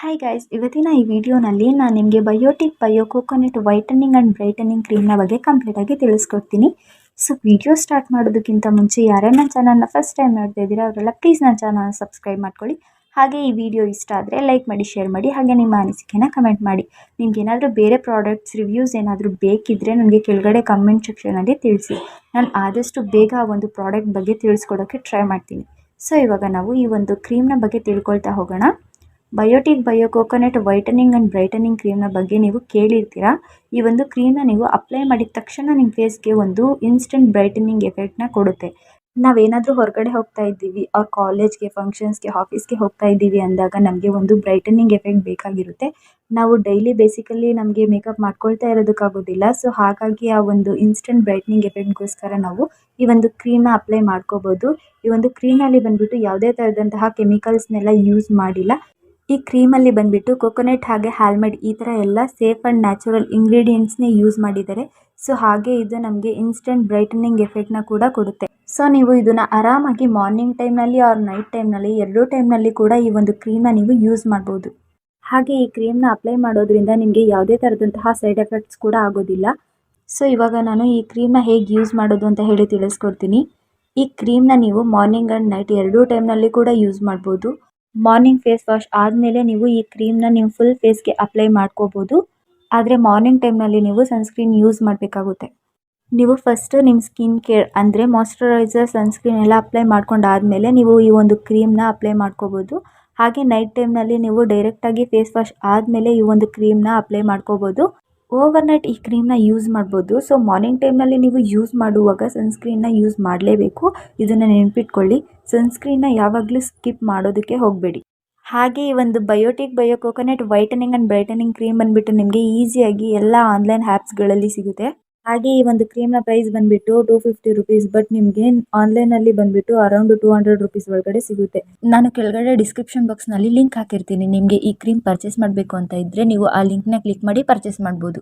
Hi guys ಇವತ್ತಿನ ಈ ವಿಡಿಯೋನಲ್ಲಿ ನಾನು ನಿಮಗೆ Biotique bio coconut whitening and brightening ಕ್ರೀಮ್ನ ಬಗ್ಗೆ ಕಂಪ್ಲೀಟಾಗಿ ತಿಳಿಸ್ಕೊಡ್ತೀನಿ. ಸೊ ವಿಡಿಯೋ ಸ್ಟಾರ್ಟ್ ಮಾಡೋದಕ್ಕಿಂತ ಮುಂಚೆ ಯಾರೇ ನನ್ನ ಚಾನಲ್ನ ಫಸ್ಟ್ ಟೈಮ್ ನೋಡ್ತಾ ಇದ್ದೀರಾ, ಅವರೆಲ್ಲ ಪ್ಲೀಸ್ ನನ್ನ ಚಾನಲ್ನ ಸಬ್ಸ್ಕ್ರೈಬ್ ಮಾಡ್ಕೊಳ್ಳಿ. ಹಾಗೆ ಈ ವಿಡಿಯೋ ಇಷ್ಟ ಆದರೆ ಲೈಕ್ ಮಾಡಿ ಶೇರ್ ಮಾಡಿ, ಹಾಗೆ ನಿಮ್ಮ ಅನಿಸಿಕೆನ ಕಮೆಂಟ್ ಮಾಡಿ. ನಿಮ್ಗೆ ಏನಾದರೂ ಬೇರೆ ಪ್ರಾಡಕ್ಟ್ಸ್ ರಿವ್ಯೂಸ್ ಏನಾದರೂ ಬೇಕಿದ್ದರೆ ನನಗೆ ಕೆಳಗಡೆ ಕಮೆಂಟ್ ಸೆಕ್ಷನಲ್ಲಿ ತಿಳಿಸಿ. ನಾನು ಆದಷ್ಟು ಬೇಗ ಆ ಒಂದು ಪ್ರಾಡಕ್ಟ್ ಬಗ್ಗೆ ತಿಳಿಸ್ಕೊಡೋಕ್ಕೆ ಟ್ರೈ ಮಾಡ್ತೀನಿ. ಸೊ ಇವಾಗ ನಾವು ಈ ಒಂದು ಕ್ರೀಮ್ನ ಬಗ್ಗೆ ತಿಳ್ಕೊಳ್ತಾ ಹೋಗೋಣ. Biotique bio coconut whitening and brightening ಕ್ರೀಮ್ನ ಬಗ್ಗೆ ನೀವು ಕೇಳಿರ್ತೀರಾ? ಈ ಒಂದು ಕ್ರೀಮ್ನ ನೀವು ಅಪ್ಲೈ ಮಾಡಿದ ತಕ್ಷಣ ನಿಮ್ಮ ಫೇಸ್ಗೆ ಒಂದು ಇನ್ಸ್ಟೆಂಟ್ ಬ್ರೈಟನಿಂಗ್ ಎಫೆಕ್ಟ್ನ ಕೊಡುತ್ತೆ. ನಾವೇನಾದರೂ ಹೊರಗಡೆ ಹೋಗ್ತಾ ಇದ್ದೀವಿ ಅವ್ರ ಕಾಲೇಜ್ಗೆ ಫಂಕ್ಷನ್ಸ್ಗೆ ಆಫೀಸ್ಗೆ ಹೋಗ್ತಾ ಇದ್ದೀವಿ ಅಂದಾಗ ನಮಗೆ ಒಂದು ಬ್ರೈಟನಿಂಗ್ ಎಫೆಕ್ಟ್ ಬೇಕಾಗಿರುತ್ತೆ. ನಾವು ಡೈಲಿ ಬೇಸಿಕಲಿ ನಮಗೆ ಮೇಕಪ್ ಮಾಡ್ಕೊಳ್ತಾ ಇರೋದಕ್ಕಾಗೋದಿಲ್ಲ. ಸೊ ಹಾಗಾಗಿ ಆ ಒಂದು ಇನ್ಸ್ಟೆಂಟ್ ಬ್ರೈಟ್ನಿಂಗ್ ಎಫೆಕ್ಟ್ಗೋಸ್ಕರ ನಾವು ಈ ಒಂದು ಕ್ರೀಮ್ನ ಅಪ್ಲೈ ಮಾಡ್ಕೋಬೋದು. ಈ ಒಂದು ಕ್ರೀಮಲ್ಲಿ ಬಂದುಬಿಟ್ಟು ಯಾವುದೇ ಥರದಂತಹ ಕೆಮಿಕಲ್ಸ್ನೆಲ್ಲ ಯೂಸ್ ಮಾಡಿಲ್ಲ. ಈ ಕ್ರೀಮಲ್ಲಿ ಬಂದ್ಬಿಟ್ಟು ಕೊಕೊನೆಟ್ ಹಾಗೆ ಹಾಲ್ಮೆಡ್ ಈ ಥರ ಎಲ್ಲ ಸೇಫ್ ಆ್ಯಂಡ್ ನ್ಯಾಚುರಲ್ ಇಂಗ್ರೀಡಿಯೆಂಟ್ಸ್ನೇ ಯೂಸ್ ಮಾಡಿದ್ದಾರೆ. ಸೊ ಹಾಗೆ ಇದು ನಮಗೆ ಇನ್ಸ್ಟೆಂಟ್ ಬ್ರೈಟನಿಂಗ್ ಎಫೆಕ್ಟ್ನ ಕೂಡ ಕೊಡುತ್ತೆ. ಸೊ ನೀವು ಇದನ್ನು ಆರಾಮಾಗಿ ಮಾರ್ನಿಂಗ್ ಟೈಮ್ನಲ್ಲಿ ಆರ್ ನೈಟ್ ಟೈಮ್ನಲ್ಲಿ ಎರಡೂ ಟೈಮ್ನಲ್ಲಿ ಕೂಡ ಈ ಒಂದು ಕ್ರೀಮ್ನ ನೀವು ಯೂಸ್ ಮಾಡ್ಬೋದು. ಹಾಗೆ ಈ ಕ್ರೀಮ್ನ ಅಪ್ಲೈ ಮಾಡೋದ್ರಿಂದ ನಿಮಗೆ ಯಾವುದೇ ಥರದಂತಹ ಸೈಡ್ ಎಫೆಕ್ಟ್ಸ್ ಕೂಡ ಆಗೋದಿಲ್ಲ. ಸೊ ಇವಾಗ ನಾನು ಈ ಕ್ರೀಮ್ನ ಹೇಗೆ ಯೂಸ್ ಮಾಡೋದು ಅಂತ ಹೇಳಿ ತಿಳಿಸ್ಕೊಡ್ತೀನಿ. ಈ ಕ್ರೀಮ್ನ ನೀವು ಮಾರ್ನಿಂಗ್ ಆ್ಯಂಡ್ ನೈಟ್ ಎರಡೂ ಟೈಮ್ನಲ್ಲಿ ಕೂಡ ಯೂಸ್ ಮಾಡ್ಬೋದು. ಮಾರ್ನಿಂಗ್ ಫೇಸ್ ವಾಶ್ ಆದಮೇಲೆ ನೀವು ಈ ಕ್ರೀಮ್ನ ನಿಮ್ಮ ಫುಲ್ ಫೇಸ್ಗೆ ಅಪ್ಲೈ ಮಾಡ್ಕೋಬೋದು. ಆದರೆ ಮಾರ್ನಿಂಗ್ ಟೈಮ್ನಲ್ಲಿ ನೀವು ಸನ್ಸ್ಕ್ರೀನ್ ಯೂಸ್ ಮಾಡಬೇಕಾಗುತ್ತೆ. ನೀವು ಫಸ್ಟ್ ನಿಮ್ಮ ಸ್ಕಿನ್ ಕೇರ್ ಅಂದರೆ ಸನ್ ಸನ್ಸ್ಕ್ರೀನ್ ಎಲ್ಲ ಅಪ್ಲೈ ಮಾಡ್ಕೊಂಡಾದಮೇಲೆ ನೀವು ಈ ಒಂದು ಕ್ರೀಮ್ನ ಅಪ್ಲೈ ಮಾಡ್ಕೋಬೋದು. ಹಾಗೆ ನೈಟ್ ಟೈಮ್ನಲ್ಲಿ ನೀವು ಡೈರೆಕ್ಟಾಗಿ ಫೇಸ್ ವಾಶ್ ಆದಮೇಲೆ ಈ ಒಂದು ಕ್ರೀಮ್ನ ಅಪ್ಲೈ ಮಾಡ್ಕೋಬೋದು. ಓವರ್ ನೈಟ್ ಈ ಕ್ರೀಮ್ನ ಯೂಸ್ ಮಾಡ್ಬೋದು. ಸೊ ಮಾರ್ನಿಂಗ್ ಟೈಮ್ನಲ್ಲಿ ನೀವು ಯೂಸ್ ಮಾಡುವಾಗ ಸನ್ಸ್ಕ್ರೀನ್ನ ಯೂಸ್ ಮಾಡಲೇಬೇಕು. ಇದನ್ನು ನೆನಪಿಟ್ಕೊಳ್ಳಿ. ಸನ್ಸ್ಕ್ರೀನ್ನ ಯಾವಾಗಲೂ ಸ್ಕಿಪ್ ಮಾಡೋದಕ್ಕೆ ಹೋಗಬೇಡಿ. ಹಾಗೆ ಈ ಒಂದು Biotique bio coconut whitening and brightening cream ಬಂದುಬಿಟ್ಟು ನಿಮಗೆ ಈಸಿಯಾಗಿ ಎಲ್ಲ ಆನ್ಲೈನ್ ಆ್ಯಪ್ಸ್ಗಳಲ್ಲಿ ಸಿಗುತ್ತೆ. ಹಾಗೆ ಈ ಒಂದು ಕ್ರೀಮ್ನ ಪ್ರೈಸ್ ಬಂದ್ಬಿಟ್ಟು ಟೂ ಫಿಫ್ಟಿ ರುಪೀಸ್ ಬಟ್ ನಿಮ್ಗೆ ಆನ್ಲೈನ್ ಅಲ್ಲಿ ಬಂದ್ಬಿಟ್ಟು ಅರೌಂಡ್ ಟೂ ಹಂಡ್ರೆಡ್ ರುಪೀಸ್ ಒಳಗಡೆ ಸಿಗುತ್ತೆ. ನಾನು ಕೆಳಗಡೆ ಡಿಸ್ಕ್ರಿಪ್ಷನ್ ಬಾಕ್ಸ್ನಲ್ಲಿ ಲಿಂಕ್ ಹಾಕಿರ್ತೀನಿ. ನಿಮ್ಗೆ ಈ ಕ್ರೀಮ್ ಪರ್ಚೇಸ್ ಮಾಡಬೇಕು ಅಂತ ಇದ್ರೆ ನೀವು ಆ ಲಿಂಕ್ನ ಕ್ಲಿಕ್ ಮಾಡಿ ಪರ್ಚೇಸ್ ಮಾಡ್ಬೋದು.